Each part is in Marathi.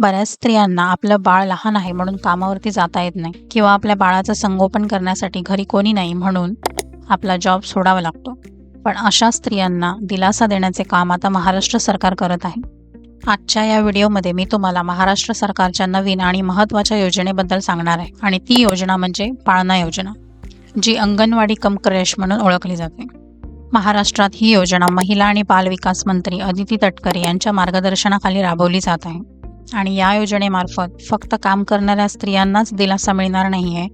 बऱ्याच स्त्रियांना आपलं बाळ लहान आहे म्हणून कामावरती जाता येत नाही किंवा आपल्या बाळाचं संगोपन करण्यासाठी घरी कोणी नाही म्हणून आपला जॉब सोडावा लागतो. पण अशा स्त्रियांना दिलासा देण्याचे काम आता महाराष्ट्र सरकार करत आहे. आजच्या या व्हिडिओमध्ये मी तुम्हाला महाराष्ट्र सरकारच्या नवीन आणि महत्त्वाच्या योजनेबद्दल सांगणार आहे आणि ती योजना म्हणजे पाळणा योजना जी अंगणवाडी कम क्रेश म्हणून ओळखली जाते. महाराष्ट्रात ही योजना महिला आणि बाल विकास मंत्री अदिती तटकरे यांच्या मार्गदर्शनाखाली राबवली जात आहे. आणि या योजनेमार्फत फक्त काम करणाऱ्या स्त्रियांनाच दिलासा मिळणार नाही आहे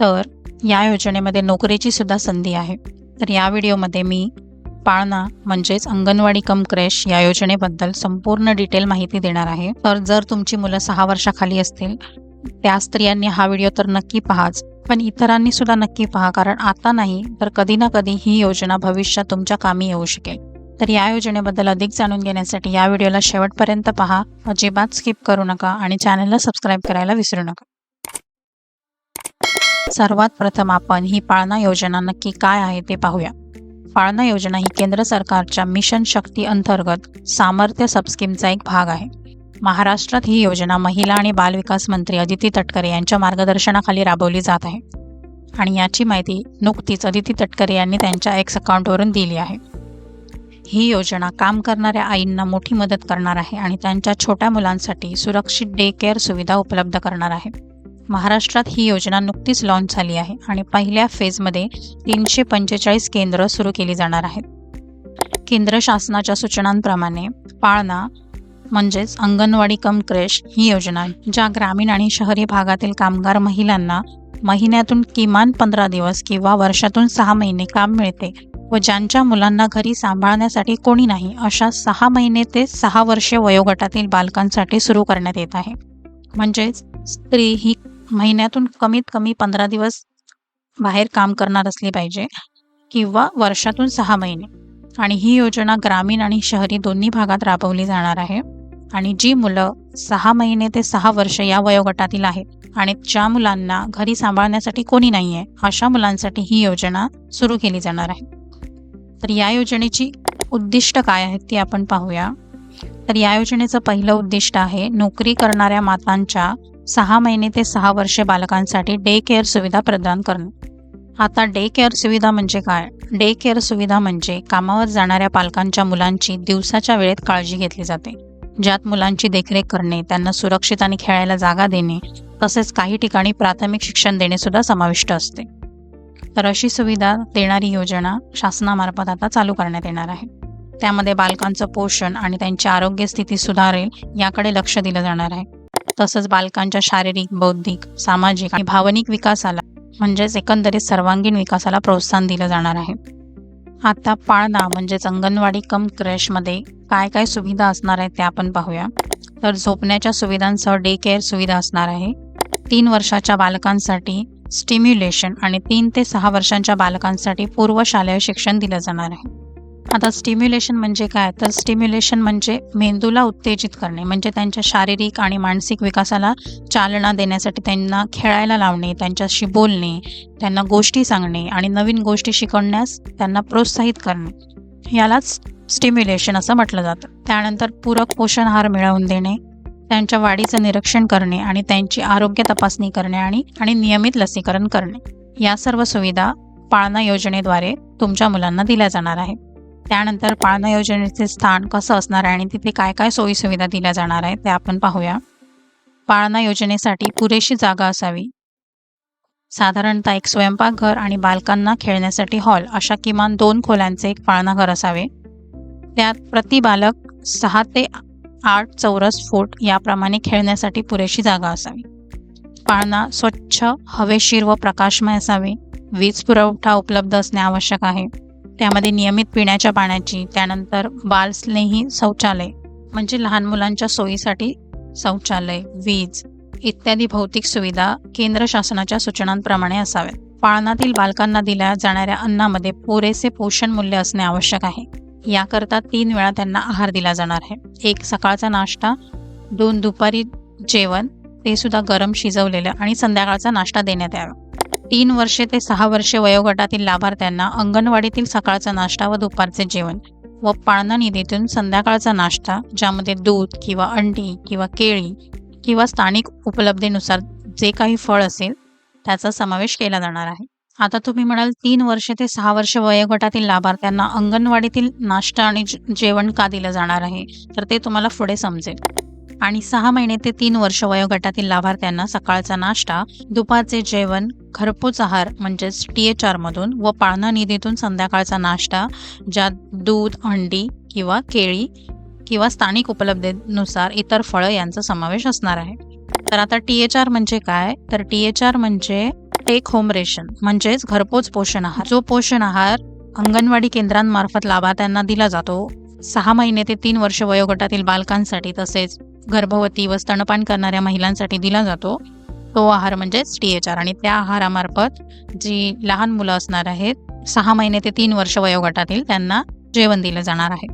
तर या योजनेमध्ये नोकरीची सुद्धा संधी आहे. तर या व्हिडिओमध्ये मी पाळणा म्हणजेच अंगणवाडी कम क्रॅश या योजनेबद्दल संपूर्ण डिटेल माहिती देणार आहे. तर जर तुमची मुलं सहा वर्षाखाली असतील त्या स्त्रियांनी हा व्हिडिओ तर नक्की पहाच पण इतरांनी सुद्धा नक्की पहा कारण आता नाही तर कधी ना कधी ही योजना भविष्यात तुमच्या कामी येऊ शकेल. तर या योजनेबद्दल अधिक जाणून घेण्यासाठी या व्हिडिओला शेवटपर्यंत पहा. अजिबात स्किप करू नका आणि चॅनलला सबस्क्राईब करायला विसरू नका. सर्वात प्रथम आपण ही पाळणा योजना नक्की काय आहे ते पाहूया. पाळणा योजना ही केंद्र सरकारच्या मिशन शक्ती अंतर्गत सामर्थ्य सबस्कीमचा एक भाग आहे. महाराष्ट्रात ही योजना महिला आणि बालविकास मंत्री अदिती तटकरे यांच्या मार्गदर्शनाखाली राबवली जात आहे. आणि याची माहिती नुकतीच अदिती तटकरे यांनी त्यांच्या एक्स अकाउंटवरून दिली आहे. ही योजना काम करणाऱ्या आईंना मोठी मदत करणार आहे आणि त्यांच्या छोट्या मुलांसाठी सुरक्षित डे केअर सुविधा उपलब्ध करणार आहे. महाराष्ट्रात ही योजना नुकतीच लॉन्च झाली आहे आणि पहिल्या फेजमध्ये तीनशे पंचेचाळीस केंद्र सुरू केली जाणार आहेत. केंद्र शासनाच्या सूचनांप्रमाणे पाळणा म्हणजेच अंगणवाडी कम क्रेश ही योजना ज्या ग्रामीण आणि शहरी भागातील कामगार महिलांना महिन्यातून किमान पंधरा दिवस किंवा वर्षातून सहा महिने काम मिळते व ज्यांच्या मुलांना घरी सांभाळण्यासाठी कोणी नाही अशा सहा महिने ते सहा वर्षे वयोगटातील बालकांसाठी सुरू करण्यात येत आहे. म्हणजेच स्त्री ही महिन्यातून कमीत कमी पंधरा दिवस बाहेर काम करणार असली पाहिजे किंवा वर्षातून सहा महिने. आणि ही योजना ग्रामीण आणि शहरी दोन्ही भागात राबवली जाणार आहे. आणि जी मुलं सहा महिने ते सहा वर्ष या वयोगटातील आहेत आणि ज्या मुलांना घरी सांभाळण्यासाठी कोणी नाही आहे अशा मुलांसाठी ही योजना सुरू केली जाणार आहे. तर या योजनेची उद्दिष्ट काय आहेत ती आपण पाहूया. तर या योजनेचं पहिलं उद्दिष्ट आहे नोकरी करणाऱ्या मातांच्या सहा महिने ते सहा वर्षे बालकांसाठी डे केअर सुविधा प्रदान करणे. आता डे केअर सुविधा म्हणजे काय? डे केअर सुविधा म्हणजे कामावर जाणाऱ्या पालकांच्या मुलांची दिवसाच्या वेळेत काळजी घेतली जाते. ज्यात मुलांची देखरेख करणे त्यांना सुरक्षित आणि खेळायला जागा देणे तसेच काही ठिकाणी प्राथमिक शिक्षण देणे सुद्धा समाविष्ट असते. तर अशी सुविधा देणारी योजना शासनामार्फत आता चालू करण्यात येणार आहे. त्यामध्ये बालकांचं पोषण आणि त्यांची आरोग्य स्थिती सुधारेल याकडे लक्ष दिलं जाणार आहे. तसंच बालकांच्या शारीरिक बौद्धिक सामाजिक आणि भावनिक विकासाला म्हणजेच एकंदरीत सर्वांगीण विकासाला प्रोत्साहन दिलं जाणार आहे. आता पाळणा म्हणजेच अंगणवाडी कम क्रॅशमध्ये काय काय सुविधा असणार आहेत ते आपण पाहूया. तर झोपण्याच्या सुविधांसह डे केअर सुविधा असणार आहे. तीन वर्षाच्या बालकांसाठी स्टिम्युलेशन आणि तीन ते सहा वर्षांच्या बालकांसाठी पूर्वशालेय शिक्षण दिलं जाणार आहे. आता स्टिम्युलेशन म्हणजे काय? तर स्टिम्युलेशन म्हणजे मेंदूला उत्तेजित करणे म्हणजे त्यांच्या शारीरिक आणि मानसिक विकासाला चालना देण्यासाठी त्यांना खेळायला लावणे त्यांच्याशी बोलणे त्यांना गोष्टी सांगणे आणि नवीन गोष्टी शिकवण्यास त्यांना प्रोत्साहित करणे. यालाच स्टिम्युलेशन असं म्हटलं जातं. त्यानंतर पूरक पोषण आहार मिळवून देणे त्यांच्या वाढीचं निरीक्षण करणे आणि त्यांची आरोग्य तपासणी करणे आणि आणि नियमित लसीकरण करणे. या सर्व सुविधा पाळणा योजनेद्वारे तुमच्या मुलांना दिल्या जाणार आहेत. त्यानंतर पाळणा योजनेचे स्थान कसं असणार आहे आणि तिथे काय काय सोयी सुविधा दिल्या जाणार आहेत ते आपण पाहूया. पाळणा योजनेसाठी पुरेशी जागा असावी. साधारणतः एक स्वयंपाकघर आणि बालकांना खेळण्यासाठी हॉल अशा किमान दोन खोल्यांचे एक पाळणाघर असावे. त्यात प्रति बालक सहा ते आठ चौरस फूट याप्रमाणे खेळण्यासाठी पुरेशी जागा असावी. पाळणा स्वच्छ हवेशीर व प्रकाशमय असावे. वीज पुरवठा उपलब्ध असणे आवश्यक आहे. त्यामध्ये नियमित पिण्याच्या पाण्याची त्यानंतर बालस्नेही शौचालय म्हणजे लहान मुलांच्या सोयीसाठी शौचालय वीज इत्यादी भौतिक सुविधा केंद्र शासनाच्या सूचनांप्रमाणे असाव्यात. पाळणातील बालकांना दिल्या जाणाऱ्या अन्नामध्ये पुरेसे पोषण मूल्य असणे आवश्यक आहे. याकरता तीन वेळा त्यांना आहार दिला जाणार आहे. एक सकाळचा नाश्ता. दोन दुपारी जेवण. ते सुद्धा गरम शिजवलेलं आणि संध्याकाळचा नाश्ता देण्यात यावा. तीन वर्षे ते सहा वर्षे वयोगटातील लाभार्थ्यांना अंगणवाडीतील सकाळचा नाश्ता व दुपारचे जेवण व पाळणा निधीतून संध्याकाळचा नाश्ता ज्यामध्ये दूध किंवा अंडी किंवा केळी किंवा स्थानिक उपलब्धीनुसार जे काही फळ असेल त्याचा समावेश केला जाणार आहे. आता तुम्ही म्हणाल तीन वर्ष ते सहा वर्ष वयोगटातील लाभार्थ्यांना अंगणवाडीतील नाश्ता आणि जेवण का दिलं जाणार आहे? तर ते तुम्हाला पुढे समजेल. आणि सहा महिने ते तीन वर्ष वयोगटातील लाभार्थ्यांना सकाळचा नाश्ता दुपारचे जेवण घरपोच आहार म्हणजेच टी एच आरमधून व पाळणा निधीतून संध्याकाळचा नाश्ता ज्यात दूध अंडी किंवा केळी किंवा स्थानिक उपलब्धतेनुसार इतर फळं यांचा समावेश असणार आहे. तर आता टी एच आर म्हणजे काय? तर टी एच आर म्हणजे टेक होम रेशन म्हणजेच घरपोच पोषण आहार. जो पोषण आहार अंगणवाडी केंद्रांमार्फत लाभार्थ्यांना दिला जातो सहा महिने ते तीन वर्ष वयोगटातील बालकांसाठी तसेच गर्भवती व स्तनपान करणाऱ्या महिलांसाठी दिला जातो. तो आहार म्हणजेच टी एच आर. आणि त्या आहारामार्फत जी लहान मुलं असणार आहेत सहा महिने ते तीन वर्ष वयोगटातील त्यांना जेवण दिलं जाणार आहे.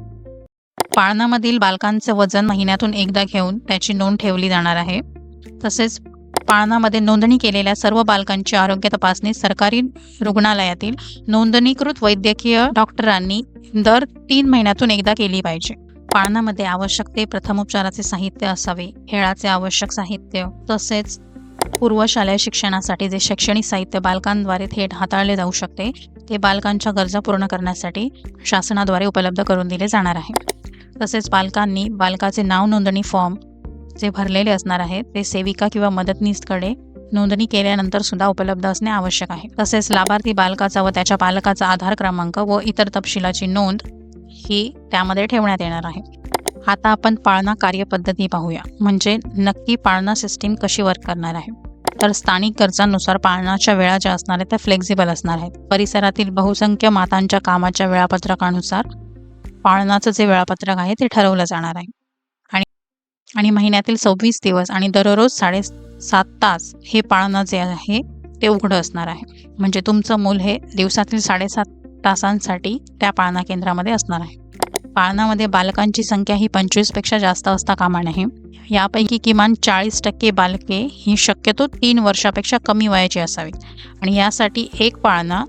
पाळणामधील बालकांचं वजन महिन्यातून एकदा घेऊन त्याची नोंद ठेवली जाणार आहे. तसेच पाळणामध्ये नोंदणी केलेल्या सर्व बालकांची आरोग्य तपासणी सरकारी रुग्णालयातील नोंदणीकृत वैद्यकीय डॉक्टरांनी दर तीन महिन्यातून एकदा केली पाहिजे. पाळणामध्ये आवश्यक ते प्रथमोपचाराचे साहित्य असावे खेळाचे आवश्यक साहित्य तसेच पूर्वशालेय शिक्षणासाठी जे शैक्षणिक साहित्य बालकांद्वारे थेट हाताळले जाऊ शकते ते बालकांच्या गरजा पूर्ण करण्यासाठी शासनाद्वारे उपलब्ध करून दिले जाणार आहे. तसेच पालकांनी बालकाचे नाव नोंदणी फॉर्म जे भरलेले असणार आहेत ते सेविका किंवा मदतनीसकडे नोंदणी केल्यानंतर सुद्धा उपलब्ध असणे आवश्यक आहे. तसेच लाभार्थी बालकाचा व त्याच्या पालकाचा आधार क्रमांक व इतर तपशिलाची नोंद ही त्यामध्ये ठेवण्यात येणार आहे. आता आपण पाळणा कार्यपद्धती पाहूया. म्हणजे नक्की पाळणा सिस्टीम कशी वर्क करणार आहे? तर स्थानिक गरजांनुसार पाळणाच्या वेळा ज्या असणार आहेत त्या फ्लेक्झिबल असणार आहेत. परिसरातील बहुसंख्य मातांच्या कामाच्या वेळापत्रकानुसार पाळणाचं जे वेळापत्रक आहे ते ठरवलं जाणार आहे. आणि महिन्यातील सव्वीस दिवस आणि दररोज साडे सात तास हे पाळणं जे आहे ते उघडं असणार आहे. म्हणजे तुमचं मूल हे दिवसातील साडेसात तासांसाठी त्या पाळणा केंद्रामध्ये असणार आहे. पाळणामध्ये बालकांची संख्या ही पंचवीसपेक्षा जास्त असता कामा नये. यापैकी किमान चाळीस टक्के बालके ही शक्यतो तीन वर्षापेक्षा कमी वयाची असावीत आणि यासाठी एक पाळणा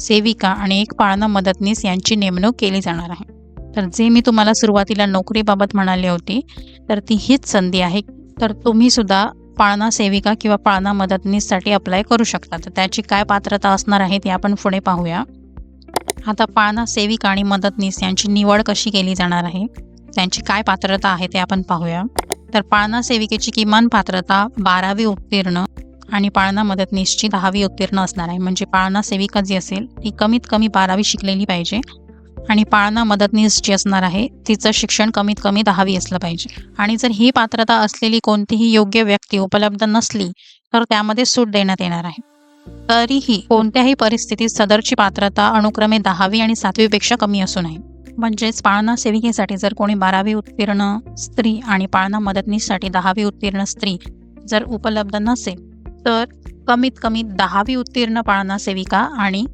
सेविका आणि एक पाळणा मदतनीस यांची नेमणूक केली जाणार आहे. तर जे मी तुम्हाला सुरुवातीला नोकरीबाबत म्हणाली होती तर ती हीच संधी आहे. तर तुम्ही सुद्धा पाळणा सेविका किंवा पाळणा मदतनीससाठी अप्लाय करू शकता. तर त्याची काय पात्रता असणार आहे ते आपण पुढे पाहूया. आता पाळणा सेविका आणि मदतनीस यांची निवड कशी केली जाणार आहे त्यांची काय पात्रता आहे ते आपण पाहूया. तर पाळणा सेविकेची किमान पात्रता बारावी उत्तीर्ण आणि पाळणा मदतनीसची दहावी उत्तीर्ण असणार आहे. म्हणजे पाळणा सेविका जी असेल ती कमीत कमी बारावी शिकलेली पाहिजे. आणि पाळणा मदतनीस जी असणार आहे तिचं शिक्षण कमीत कमी दहावी असलं पाहिजे. आणि जर ही पात्रता असलेली कोणतीही योग्य व्यक्ती उपलब्ध नसली तर त्यामध्ये सूट देण्यात येणार आहे. तरीही कोणत्याही परिस्थितीत सदरची पात्रता अनुक्रमे दहावी आणि सातवीपेक्षा कमी असू नये म्हणजेच पाळणा सेविकेसाठी जर कोणी बारावी उत्तीर्ण स्त्री आणि पाळणा मदतनीससाठी दहावी उत्तीर्ण स्त्री जर उपलब्ध नसेल तर कमीत कमी दहावी उत्तीर्ण पाळणा सेविका आणि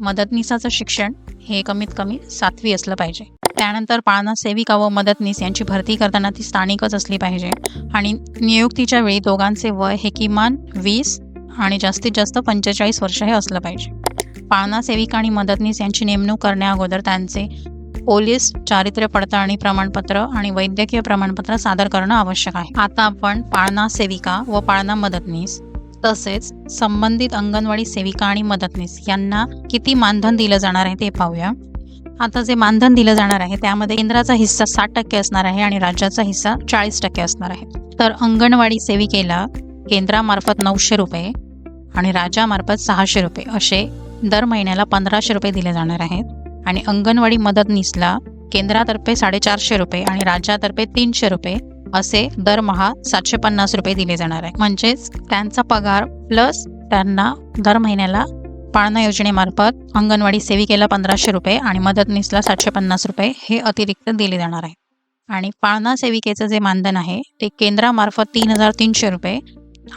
मदतनीसाचं शिक्षण हे कमीत कमी सातवी असलं पाहिजे. त्यानंतर पाळणा सेविका व मदतनीस यांची भरती करताना ती स्थानिकच असली पाहिजे. आणि नियुक्तीच्या वेळी दोघांचे वय हे किमान वीस आणि जास्तीत जास्त पंचेचाळीस वर्ष हे असलं पाहिजे. पाळणा सेविका आणि मदतनीस यांची नेमणूक करण्याअगोदर त्यांचे पोलीस चारित्र्य पडताळणी प्रमाणपत्र आणि वैद्यकीय प्रमाणपत्र सादर करणं आवश्यक आहे. आता आपण पाळणा सेविका व पाळणा मदतनीस तसेच संबंधित अंगणवाडी सेविका आणि मदतनीस यांना किती मानधन दिलं जाणार आहे ते पाहूया. आता जे मानधन दिलं जाणार आहे त्यामध्ये केंद्राचा हिस्सा साठ टक्के असणार आहे आणि राज्याचा हिस्सा चाळीस टक्के असणार आहे. तर अंगणवाडी सेविकेला केंद्रामार्फत नऊशे रुपये आणि राज्यामार्फत सहाशे रुपये असे दर महिन्याला पंधराशे रुपये दिले जाणार आहेत. आणि अंगणवाडी मदतनीसला केंद्रातर्फे साडेचारशे रुपये आणि राज्यातर्फे तीनशे रुपये असे दरमहा सातशे पन्नास रुपये दिले जाणार आहे. म्हणजेच त्यांचा पगार प्लस त्यांना दर महिन्याला पाळणा योजनेमार्फत अंगणवाडी सेविकेला पंधराशे रुपये आणि मदतनीसला सातशे पन्नास रुपये हे अतिरिक्त दिले जाणार आहे. आणि पाळणा सेविकेचं जे मानधन आहे ते केंद्रामार्फत तीन हजार तीनशे रुपये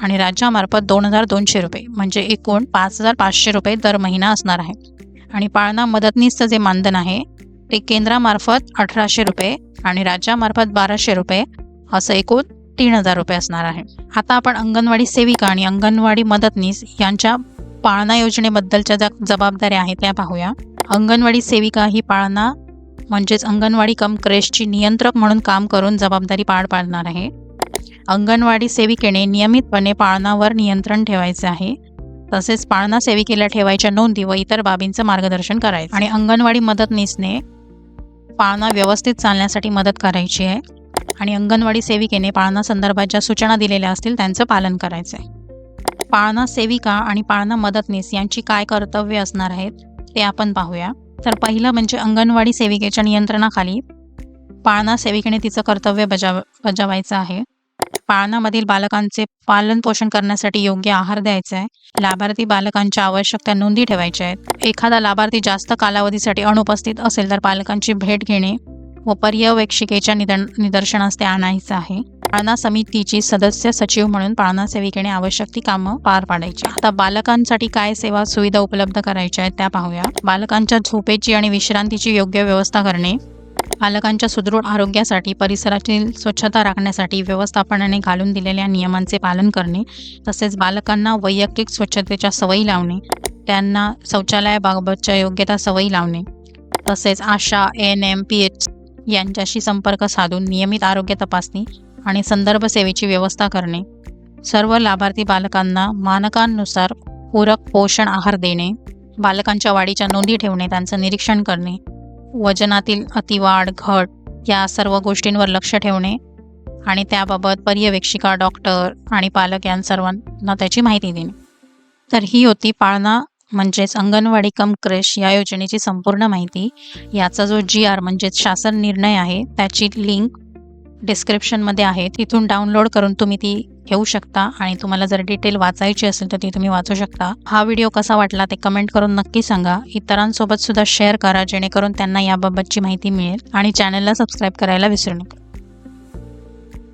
आणि राज्यामार्फत दोन हजार दोनशे रुपये म्हणजे एकूण पाच हजार पाचशे रुपये दर महिना असणार आहे. आणि पाळणा मदतनीसचं जे मानधन आहे ते केंद्रामार्फत अठराशे रुपये आणि राज्यामार्फत बाराशे रुपये असं एकूण तीन हजार रुपये असणार आहे. आता आपण अंगणवाडी सेविका आणि अंगणवाडी मदतनीस यांच्या पाळणा योजनेबद्दलच्या ज्या जबाबदाऱ्या आहेत त्या पाहूया. अंगणवाडी सेविका ही पाळणा म्हणजेच अंगणवाडी कम क्रेशची नियंत्रक म्हणून काम करून जबाबदारी पार पाडणार आहे. अंगणवाडी सेविकेने नियमितपणे पाळणावर नियंत्रण ठेवायचे आहे. तसेच पाळणा सेविकेला ठेवायच्या नोंदी व इतर बाबींचं मार्गदर्शन करायचं. आणि अंगणवाडी मदतनीसने पाळणा व्यवस्थित चालण्यासाठी मदत करायची आहे. आणि अंगणवाडी सेविकेने पाळणा संदर्भात ज्या सूचना दिलेल्या असतील त्यांचं पालन करायचं आहे पाळणा सेविका आणि पाळणा मदतनीस यांची काय कर्तव्य असणार आहेत ते आपण पाहूया. तर पहिलं म्हणजे अंगणवाडी सेविकेच्या नियंत्रणाखाली पाळणा सेविकेने तिचं कर्तव्य बजाव बजावायचं आहे. पाळणामधील बालकांचे पालन पोषण करण्यासाठी योग्य आहार द्यायचा आहे लाभार्थी बालकांच्या आवश्यक त्या नोंदी ठेवायच्या आहेत. एखादा लाभार्थी जास्त कालावधीसाठी अनुपस्थित असेल तर पालकांची भेट घेणे व पर्यवेक्षिकेच्या निदन निदर्शनास ते आणायचं आहे. पाळणा समितीची सदस्य सचिव म्हणून पाळणा सेविकेने आवश्यक ती कामं पार पाडायची. आता बालकांसाठी काय सेवा सुविधा उपलब्ध करायच्या आहेत त्या पाहूया. बालकांच्या झोपेची आणि विश्रांतीची योग्य व्यवस्था करणे. बालकांच्या सुदृढ आरोग्यासाठी परिसरातील स्वच्छता राखण्यासाठी व्यवस्थापनाने घालून दिलेल्या नियमांचे पालन करणे तसेच बालकांना वैयक्तिक स्वच्छतेच्या सवयी लावणे त्यांना शौचालयाबाबतच्या योग्यता सवयी लावणे तसेच ASHA N M P H यांच्याशी संपर्क साधून नियमित आरोग्य तपासणी आणि संदर्भ सेवेची व्यवस्था करणे. सर्व लाभार्थी बालकांना मानकांनुसार पूरक पोषण आहार देणे. बालकांच्या वाढीच्या नोंदी ठेवणे त्यांचं निरीक्षण करणे. वजनातील अतिवाढ घट या सर्व गोष्टींवर लक्ष ठेवणे आणि त्याबाबत पर्यवेक्षिका डॉक्टर आणि पालक यां सर्वांना त्याची माहिती देणे. तर ही होती पाळणा म्हणजेच अंगणवाडी कम क्रेश या योजनेची संपूर्ण माहिती. याचा जो जी आर म्हणजेच शासन निर्णय आहे त्याची लिंक डिस्क्रिप्शनमध्ये आहे. तिथून डाउनलोड करून तुम्ही ती घेऊ शकता आणि तुम्हाला जर डिटेल वाचायची असेल तर ती तुम्ही वाचू शकता. हा व्हिडिओ कसा वाटला ते कमेंट करून नक्की सांगा. इतरांसोबत सुद्धा शेअर करा जेणेकरून त्यांना याबाबतची माहिती मिळेल. आणि चॅनलला सबस्क्राईब करायला विसरू नका.